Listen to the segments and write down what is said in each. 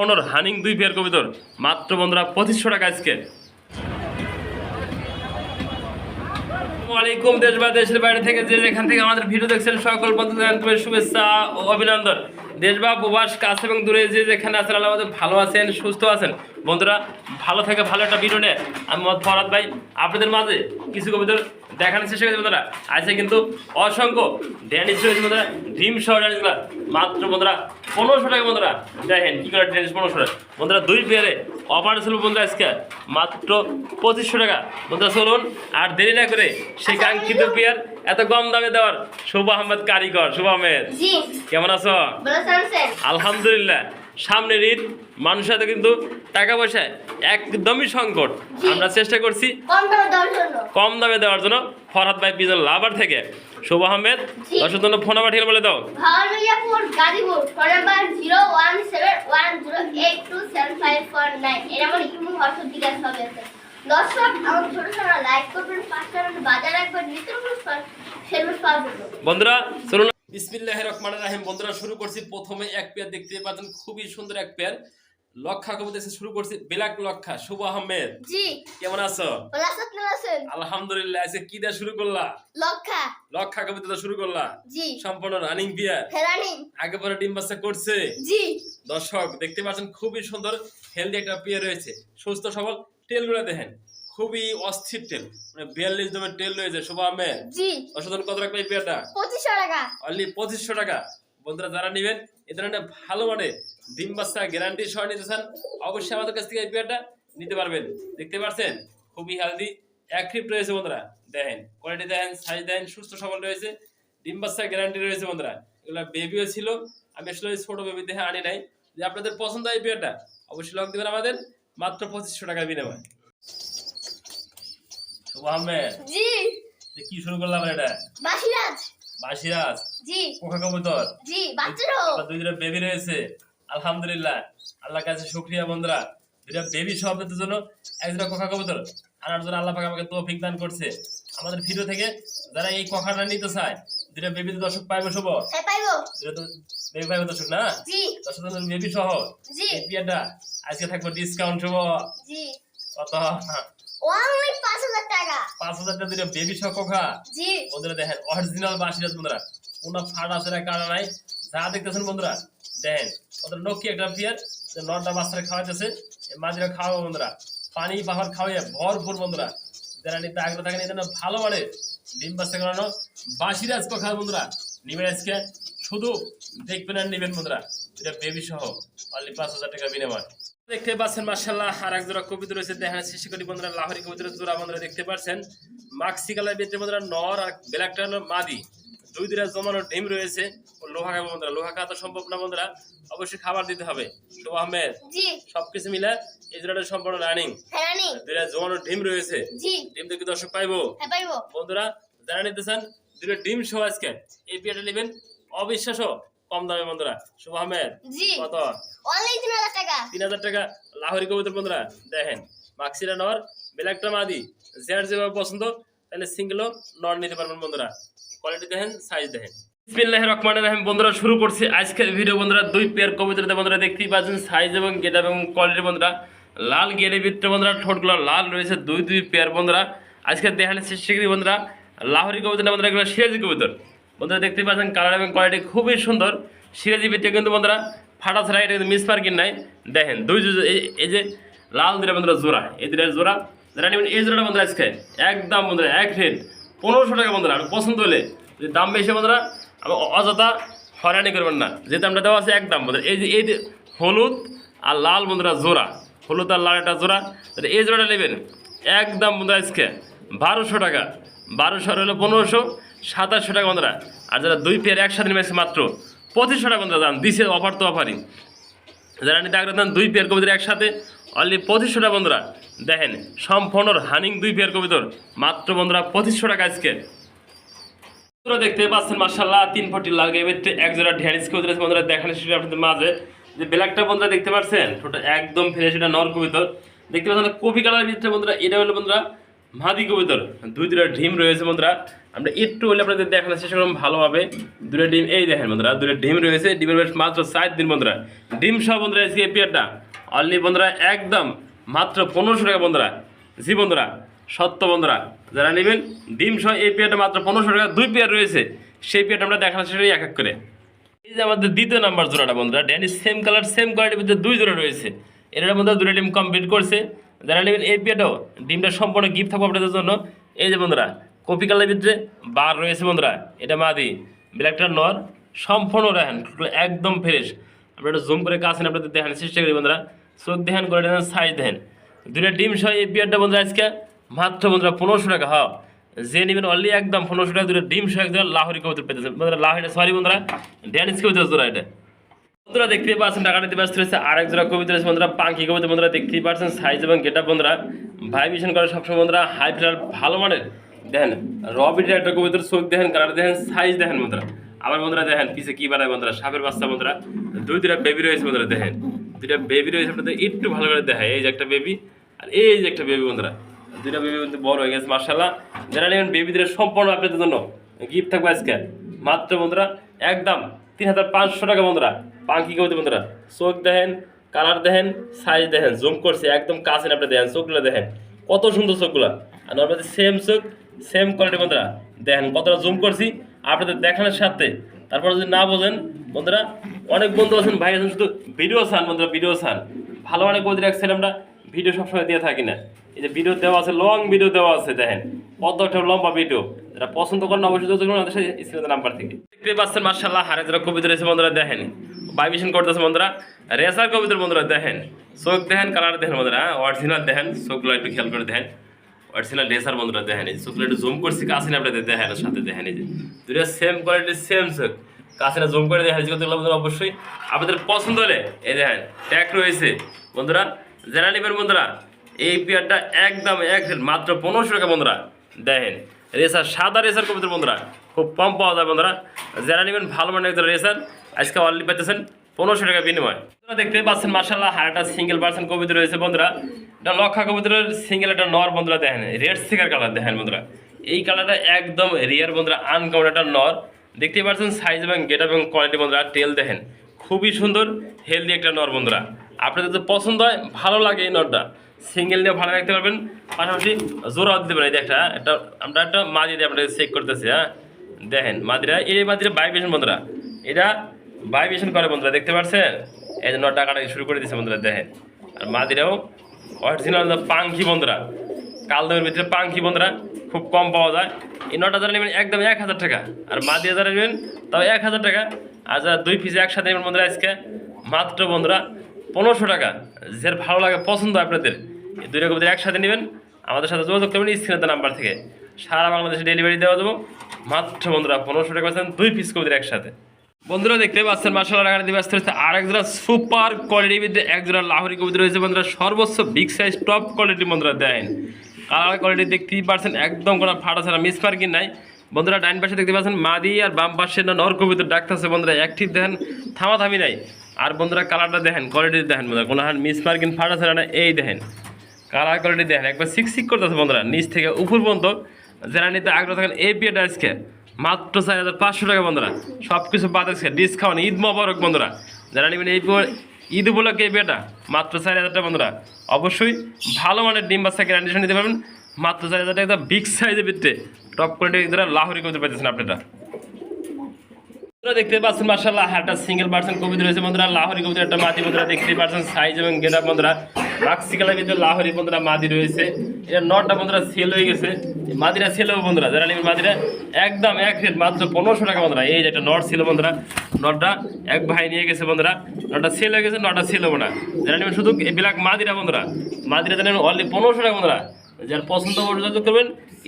পনেরো হানিং দুই পেয়ার কবিতর মাত্র বন্ধুরা পঁচিশশো টাকা আজকে। ওয়ালাইকুম দেশ বা দেশের বাইরে থেকে যে যেখান থেকে আমাদের ভিডিও দেখছেন, সকল বন্ধুদের শুভেচ্ছা ও অভিনন্দন। দেশ বা প্রবাস, কাছে এবং দূরে যে যেখানে আছেন আমাদের ভালো আছেন, সুস্থ আছেন। বন্ধুরা ভালো থেকে ভালো একটা ভিডিও নিয়ে আমি মত ফরাদ ভাই আপনাদের মাঝে কিছু কবিতর দেখানোর চেষ্টা করছি বন্ধুরা। আছে কিন্তু অসংখ্য ড্যানিশ রয়েছে বন্ধুরা ডিম সহ ড্যানিশগুলো মাত্র বন্ধুরা পনেরোশো টাকা বন্ধুরা। দেখেন কি করে ড্যানিশ পনেরোশো টাকা। বন্ধুরা দুই পেয়ারে অফার ছিল বন্ধুরা আজকে। মাত্র পঁচিশশো টাকা। বন্ধুরা চলুন আর দেরি না করে সেই কাঙ্ক্ষিত পেয়ার এত কম দামে দেওয়ার শুভ আহমেদ কারিগর। শুভ আহমেদ। কেমন আছো আলহামদুলিল্লাহ। সামনের ঈদ মানুষের হাতে কিন্তু টাকা পয়সা একদমই সংকট। আমরা চেষ্টা করছি কম দামে দেওয়ার জন্য। ফরহাদ ভাই পিজন লাভার থেকে। শুভ আহমেদ। দর্শক জন্য ফোন নাম্বার বলে দাও। বন্ধুরা চলুন বিসমিল্লাহ রহমান রাহিম। বন্ধুরা শুরু করছি প্রথমে এক পেয়ার দেখতে পাচ্ছেন। খুবই সুন্দর এক পেয়ার। লক্ষা কবি দেখে শুরু করছি। ব্ল্যাক লক্ষা শুভ আহমেদ। জি। কেমন আছো? ভালো আছেন আলহামদুলিল্লাহ আজকে কি দিয়ে শুরু করলা? লক্ষা। লক্ষা কবিতা শুরু করলা? জি। সম্পূর্ণ রানিং বিয়ার ফেরানি আগে পরে ডিম বাচ্চা করছে? জি। দর্শক দেখতে পাচ্ছেন খুবই সুন্দর হেলদি একটা পেয়ার রয়েছে। সুস্থ সবল টেলগুলো দেখেন। খুবই অস্থির টেল মানে বিয়াল্লিশ দমের টেল রয়েছে শুভ আহমেদ জি। অসাধারণ কত রাখবে এই পেয়ারটা পঁচিশশো টাকা। অনলি পঁচিশশো টাকা। বন্ধুরা যারা নেবেন এ ধরনের ভালো মানে ডিম বাচ্চা গ্যারান্টি সহ নিতে চান অবশ্যই আমাদের কাছ থেকে এই পেয়ারটা নিতে পারবেন। দেখতে পাচ্ছেন? খুবই হেলদি অ্যাক্টিভ রয়েছে বন্ধুরা। দেখেন কোয়ালিটি দেখেন সাইজ দেখেন সুস্থ সবল রয়েছে। ডিম বাচ্চা গ্যারান্টি রয়েছে বন্ধুরা। এগুলো বেবিও ছিল। আমি আসলে ছোট বেবি দেখে আনি নাই। যে আপনাদের পছন্দ হয় এই পেয়ারটা অবশ্যই লক দেবেন আমাদের। মাত্র পঁচিশশো টাকা বিনিময়। শুভ আহমেদ জি কি শুরু করলাম এটা? বাসিরাজ। বাসিরাজ? জি। কোকা কবুতর? জি বাচ্চারও। আমার দুই দুটা বেবি রয়েছে। আলহামদুলিল্লাহ। আল্লাহর কাছে শুকরিয়া বন্ধুরা। দুটা বেবি সহ আপনাদের জন্য একজোড়া কোকা কবুতর আনার জন্য আল্লাহ পাক আমাকে তৌফিক দান করছে। আমাদের ভিডিও থেকে যারা এই কোকাটা নিতে চায় দুটা বেবি দর্শক পাইবো শুভ? হ্যাঁ পাইবো। তো বেবি পাইবো দর্শক না? জি। দর্শক বেবি সহ। জি। পিয়াটা আজকে থাকব ডিসকাউন্ট শুভ। জি। কত অনলি পাঁচ হাজার টাকা পাঁচ হাজার টাকা দুটা বেবি সহ জি। বন্ধুরা দেখেন অরিজিনাল বাসিরাজ বন্ধুরা। কোনো কাটা নাই। যা দেখতেছেন বন্ধুরা দেখেন ওদের নক্কি একটা পিয়ার নটা বাচ্চারা খাওয়াইতেছে এই মাঝিরা খাওয়াবো বন্ধুরা। পানি পাহাড় খাওয়াইয়া ভরপুর বন্ধুরা। যারা নিতে আগ্রহ থাকেন এই ভালো মানে। ডিম বাচ্চা করানো বাসিরাজ কথা বন্ধুরা? নিবেন আজকে। শুধু দেখবেন আর নিবেন বন্ধুরা। এটা বেবি সহ অনলি পাঁচ হাজার টাকা বিনিময়। দেখতে পাচ্ছেন মার্শাল্লাহ আর এক জোড়া কবিতা রয়েছে দেখেন শেষ করি বন্ধুরা লাহরি কবিতার জোড়া বন্ধুরা দেখতে পাচ্ছেন। মাক্সি কালার ভিতরে বন্ধুরা নর আর ব্ল্যাকটা হলো মাদি। দুই দুইটা জমানো ডিম রয়েছে। লোহা খাবে বন্ধুরা লোহা খাওয়া তো সম্ভব না বন্ধুরা অবশ্যই খাবার দিতে হবে। তো আহমেদ সবকিছু মিলে এই জোড়াটা সম্পূর্ণ রানিং। দুইটা জমানো ডিম রয়েছে। ডিম থেকে দর্শক পাইবো? হ্যাঁ পাইবো। বন্ধুরা যারা নিতে চান দুটো ডিম সহ আজকে। এই পিয়াটা নেবেন অবিশ্বাস্য। কম দামে বন্ধুরা। শুভ আহমেদ। কত? তিন হাজার টাকা। তিন হাজার টাকা লাহোরি কবুতর বন্ধুরা দেখেন। মাক্সিরা নর ব্ল্যাকটা মাদি। যার যেভাবে পছন্দ তাহলে সিঙ্গেলও নর নিতে পারবেন বন্ধুরা। কোয়ালিটি দেখেন সাইজ দেখেন। রহিম বন্ধুরা শুরু করছি আজকের ভিডিও বন্ধুরা। দুই পেয়ার কবুতরতে বন্ধুরা দেখতেই পাচ্ছেন সাইজ এবং গেট এবং কোয়ালিটি বন্ধুরা। লাল গেটের ভিতরে বন্ধুরা ঠোঁটগুলো লাল রয়েছে দুই দুই পেয়ার বন্ধুরা। আজকে দেখানোর চেষ্টা করি বন্ধুরা লাহোরি কবুতর বন্ধুরা এগুলো সিরাজি কবুতর। বন্ধুরা দেখতেই পাচ্ছেন কালার এবং কোয়ালিটি খুবই সুন্দর। সিরাজি ভিতরে কিন্তু বন্ধুরা ফাটা ছাড়া এটা কিন্তু মিস মার্কিং নাই। দেখেন, দুই এই- যে লাল দুটা বন্ধুরা জোড়া, এই দুটা জোড়া, যারা নেবেন এই জোড়াটা বন্ধুরা আজকে একদম বন্ধুরা এক রেট, পনেরোশো টাকা বন্ধুরা পছন্দ হলে যদি দাম বেশি বন্ধুরা অযথা হয়রানি করবেন না। যে দামটা দেওয়া আছে একদম বন্ধুরা, এই যে এই হলুদ আর লাল বন্ধুরা জোড়া, হলুদ আর লাল একটা জোড়া এই জোড়াটা নেবেন একদম বন্ধুরা আজকে বারোশো টাকা, বারোশো হলো পনেরোশো সাতাশশো টাকা বন্ধুরা। আর যারা দুই পেয়ার একসাথে নেমেছে মাত্র পঁচিশশো টাকা বন্ধুরা দাম, দিছে অফার তো অফারই যারা নিতে আগ্রহ দুই পেয়ার কবিতর একসাথে অনলি পঁচিশশো টাকা বন্ধুরা। দেখেন, সম্পূর্ণ হানিং দুই পেয়ার কবিতর, মাত্র বন্ধুরা পঁচিশশো টাকা আজকে। বন্ধুরা দেখতে পাচ্ছেন মার্শাল্লাহ তিন ফটি লাল গেমের এক জোড়া ঢ্যানিস কবিতর বন্ধুরা দেখানো সেটা আপনাদের মাঝে। যে ব্ল্যাকটা বন্ধুরা দেখতে পাচ্ছেন, ওটা একদম ফ্রেশ এটা নর কবিতর। দেখতে পাচ্ছেন কফি কালার ভিতরে বন্ধুরা, এটা হলো বন্ধুরা মাদি কবুতর দুই দুটা ডিম রয়েছে বন্ধুরা। আমরা একটু হলে আপনাদের দেখানোর চেষ্টা করলাম ভালোভাবে। দুটো ডিম, এই দেখেন বন্ধুরা দুটো ডিম রয়েছে। ডিমের বয়স মাত্র চার দিন বন্ধুরা। ডিম সহ বন্ধুরা এই পেয়ারটা অনলি বন্ধুরা একদম মাত্র পনেরোশো টাকা বন্ধুরা। জি বন্ধুরা, সত্য বন্ধুরা, যারা নেবেন, ডিম সহ এই পেয়ারটা মাত্র পনেরোশো টাকা। দুই পেয়ার রয়েছে, সেই পেয়ারটা আমরা দেখানোর চেষ্টা করি এক এক করে। এই যে আমাদের দ্বিতীয় নাম্বার জোড়াটা বন্ধুরা ড্যানি সেম কালার সেম কোয়ালিটির মধ্যে দুই জোড়া রয়েছে। এটার মধ্যে দুটো ডিম কমপ্লিট করছে। যারা নেবেন এই পেয়ারটাও ডিমটা সম্পূর্ণ গিফট থাকবে আপনাদের জন্য। এই যে বন্ধুরা, কপি কালারের ভিতরে বার রয়েছে বন্ধুরা, এটা মাদি ব্ল্যাকটা নর, সম্পূর্ণ রাখেন একদম ফ্রেশ আপনারা জুম করে কাছেন, আপনাদের দেখানোর চেষ্টা করি বন্ধুরা। চোখ দেখেন করে দেখেন সাইজ দেখেন। দুটো ডিম সহ এই পেয়ারটা বন্ধুরা আজকে, মাত্র বন্ধুরা পনেরোশো টাকা হ্যাঁ যে নেবেন অনলি একদম পনেরোশো টাকা দুটো ডিম সহ একদম লাহোরি কবুতর পেতেছেন বন্ধুরা লাহোরি সরি বন্ধুরা ড্যানিস কবুতর জোড়া এটা। বন্ধুরা দেখতেই পাচ্ছেন টাকা নিতে ব্যস্ত রয়েছে আরেক জোড়া কবিতা রয়েছে। বন্ধুরা, পাঙ্কি কবিতা বন্ধুরা দেখতেই পাচ্ছেন সাইজ এবং গেটা বন্ধুরা। ভাইব্রেশন করে সবসময় বন্ধুরা হাই ফ্লার ভালো মানের। দেখেন রবিটের একটা কবিতার চোখ দেখেন কালার দেখেন সাইজ দেখেন বন্ধুরা। আবার বন্ধুরা দেখেন, পিছে কি বানায় বন্ধুরা? সাপের বাচ্চা বন্ধুরা। দুই দুটা বেবি রয়েছে বন্ধুরা, দেখেন। দুইটা বেবি রয়েছে আপনাদের, একটু ভালো করে দেখায়। এই যে একটা বেবি আর এই যে একটা বেবি বন্ধুরা। দুইটা বেবি কিন্তু বড় হয়ে গেছে মার্শাল্লাহ যারা নেবেন বেবিদের সম্পূর্ণ আপনাদের জন্য গিফট থাকবে আজকে। মাত্র বন্ধুরা, একদম তিন হাজার পাঁচশো টাকা বন্ধুরা। পাঙ্কি কবুতর বন্ধুরা। চোখ দেখেন, কালার দেখেন সাইজ দেখেন জুম করছে, একদম কাছে আপনি দেখেন, চোখগুলো দেখেন। কত সুন্দর চোখগুলো। আর নর্মালি সেম চোখ সেম কোয়ালিটি বন্ধুরা। দেখেন, কতটা জুম করছি, আপনাদের দেখানোর সাথে। তারপর যদি না বোঝেন, বন্ধুরা, অনেক বন্ধু আছেন, ভাই আছেন, শুধু ভিডিও চান বন্ধুরা ভিডিও চান ভালো অনেক বন্ধু রাখছেন আমরা। ভিডিও সবসময় দিয়ে থাকি না। এই যে ভিডিও দেওয়া আছে লং ভিডিও দেওয়া আছে, দেখেন। কত লম্বা ভিডিও। যারা পছন্দ করেন, অবশ্যই যোগাযোগ করুন আমাদের স্ক্রিনের নাম্বার থেকে। দেখতে পাচ্ছেন মার্শাল্লাহ হারে যারা কবিতা রয়েছে বন্ধুরা, দেখেন। ভাইবেশন করতেছে, বন্ধুরা। রেসার কবিতার, বন্ধুরা, দেখেন। চোখ দেখেন কালার দেখেন, বন্ধুরা অরিজিনাল দেখেন চোখগুলো একটু খেয়াল করে দেখেন। অরিজিনাল রেসার, বন্ধুরা, দেখেন। এই চোখগুলো একটু জুম করছি কাছে আপনাদের দেখেন সাথে দেখেন, এই যে। দুটো সেম কোয়ালিটির সেম চোখ। কাছে জুম করে দেখেন যেগুলো বন্ধুরা, অবশ্যই। আপনাদের পছন্দ হলে, এই দেখেন ট্যাগ রয়েছে। বন্ধুরা যারা নেবেন বন্ধুরা, এই পেয়ারটা একদম এক মাত্র পনেরোশো টাকা বন্ধুরা। দেখেন, রেসার সাদা রেসার কবিতার বন্ধুরা, খুব কম পাওয়া যায় বন্ধুরা। যারা নেবেন ভালো মানের একজন রেসার, আজকে অনলি পাইতেছেন পনেরোশো টাকা বিনিময়। দেখতে পাচ্ছেন মার্শাল্লাহ হারটা সিঙ্গেল পার্সেন্ট কবিতা রয়েছে বন্ধুরা। এটা লক্ষা কবিতার সিঙ্গেল একটা নর বন্ধুরা, দেখেন রেড সিকার কালার দেখেন বন্ধুরা। এই কালারটা একদম রিয়ার বন্ধুরা আনকমন একটা নর। দেখতেই পাচ্ছেন সাইজ এবং গেট এবং কোয়ালিটি বন্ধুরা টেল দেখেন, খুবই সুন্দর হেলদি একটা নর বন্ধুরা। আপনাদের যদি পছন্দ হয়, ভালো লাগে এই নরটা সিঙ্গেল নিয়ে ভালো রাখতে পারবেন। পাশাপাশি জোড়া দিতে পারেন। এই একটা একটা, আমরা একটা মাদি দিয়ে আপনাদের চেক করতেছি হ্যাঁ? দেখেন, মাদিরা, এই মাদিরা ভাইব্রেশন বন্ধুরা, এটা ভাইব্রেশন করে বন্ধুরা, দেখতে পাচ্ছেন এই যে নট টাকাটা শুরু করে দিচ্ছে বন্ধুরা, দেখেন। আর মাদিরাও অরিজিনাল পাঙ্খি বন্ধুরা কালদমের ভিতরে পাঙ্খি বন্ধুরা, খুব কম পাওয়া যায়। এই নটা যারা নেবেন, একদম এক হাজার টাকা। আর মাদিয়া যারা নেবেন, তাও এক হাজার টাকা। আর যারা দুই পিস একসাথে নেবেন বন্ধুরা, আজকে, মাত্র বন্ধুরা পনেরোশো টাকা। যার ভালো লাগে পছন্দ আপনাদের, এই দুই রকম একসাথে নেবেন, আমাদের সাথে যোগাযোগ করবেন স্ক্রিনের নাম্বার থেকে। সারা বাংলাদেশে ডেলিভারি দেওয়া দেবো মাত্র বন্ধুরা, পনেরোশো টাকা পাচ্ছেন, দুই পিস কবিদের একসাথে। বন্ধুরা, দেখতে পাচ্ছেন মার্শাল রাখার দিবে আসতে হচ্ছে আর এক জোড়া সুপার কোয়ালিটির মধ্যে এক জোড়া লাহোরি কবিতা রয়েছে বন্ধুরা, সর্বোচ্চ বিগ সাইজ টপ কোয়ালিটি বন্ধুরা দেখেন কালার কোয়ালিটি দেখতেই পারছেন একদম কোনো ফাটা ছাড়া মিস পার্কিং নাই। বন্ধুরা ডাইন পাশে দেখতে পাচ্ছেন মাদি আর বাম পাশে না নর কবিতা ডাকতেছে বন্ধুরা অ্যাক্টিভ দেখেন, থামাথামি নাই। আর বন্ধুরা কালারটা দেখেন কোয়ালিটি দেখেন বন্ধুরা, কোনো হার মিস পার্কিং ফাটা ছাড়া না, এই দেখেন কালার কোয়ালিটি দেখেন, একবার সিক সিক করতেছে বন্ধুরা, নিচ থেকে উপর পর্যন্ত। যারা নিতে আগ্রহ থাকেন, এই পিএটা আজকে, মাত্র চার হাজার পাঁচশো টাকা বন্ধুরা সব কিছু বাদ আজকে ডিসকাউন্ট ঈদ মোবারক বন্ধুরা। যারা নেবেন এই ঈদ উপলক্ষে এই বিয়েটা মাত্র চার হাজার টাকা বন্ধুরা। অবশ্যই ভালো মানের ডিম বাচ্চা গ্যারান্টিশন নিতে পারবেন। মাত্র চার হাজার বিগ সাইজের ভিতরে। টপ কোয়ালিটি যারা লাহোরি করতে পারতেছেন আপনারা দেখতে পাচ্ছেন মার্শাল্লাহ একটা সিঙ্গেল পার্সেন্ট কবিতা রয়েছে বন্ধুরা, লাহোরি কবিতা একটা মাদি বন্ধুরা দেখতে পাচ্ছেন সাইজ এবং গেটা বন্ধুরা। মাক্সিকালের ভিতরে লাহোরি বন্ধুরা, মাদি রয়েছে। এটা নটটা বন্ধুরা সেল হয়ে গেছে। মাদিরা হবে বন্ধুরা, যারা নেবেন মাদিরা, একদম এক রেট মাত্র পনেরোশো টাকা বন্ধুরা। এই যে একটা নট ছিল বন্ধুরা নটটা এক ভাই নিয়ে গেছে বন্ধুরা। নটটা সেল হয়ে গেছে নটটা সেল হবে না। যারা নেবেন শুধু বিলাক মাদিরা বন্ধুরা, মাদিরা জানেন অনলি পনেরোশো টাকা বন্ধুরা। যার পছন্দ যোগাযোগ করবেন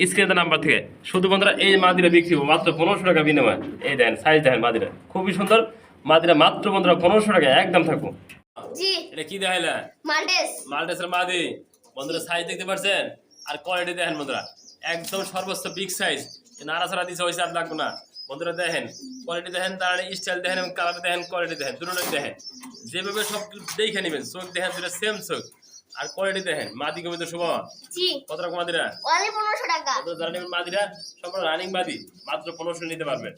স্ক্রিনের নাম্বার থেকে। শুধু বন্ধুরা এই মাদিরা বিক্রি হবে মাত্র পনেরোশো টাকা বিনিময়। এই দেখেন সাইজ দেখেন মাদিরা। খুবই সুন্দর। মাদিরা মাত্র বন্ধুরা পনেরোশো টাকা একদম থাকব। এটা কি দেখাইলা? মাল্টেস মাল্টেসের মাদি। বন্ধুরা সাইজ দেখতে পাচ্ছেন আর কোয়ালিটি দেখেন বন্ধুরা। একদম সর্বোচ্চ বিগ সাইজ নাড়াছাড়া দিছে ওই লাগবে না। বন্ধুরা দেখেন কোয়ালিটি দেখেন তার স্টাইল দেখেন এবং কালার দেখেন কোয়ালিটি দেখেন দুটোটাই দেখেন। যেভাবে সব দেখে নেবেন চোখ দেখেন দুটো সেম চোখ। আর কোয়ালিটি দেখেন মাদি কবিতা শুভ জি। কত রকম মাদিরা? ওয়ালি পনেরোশো টাকা। তো যারা মাদিরা? সম্পূর্ণ রানিং মাদি মাত্র পনেরোশো নিতে পারবেন।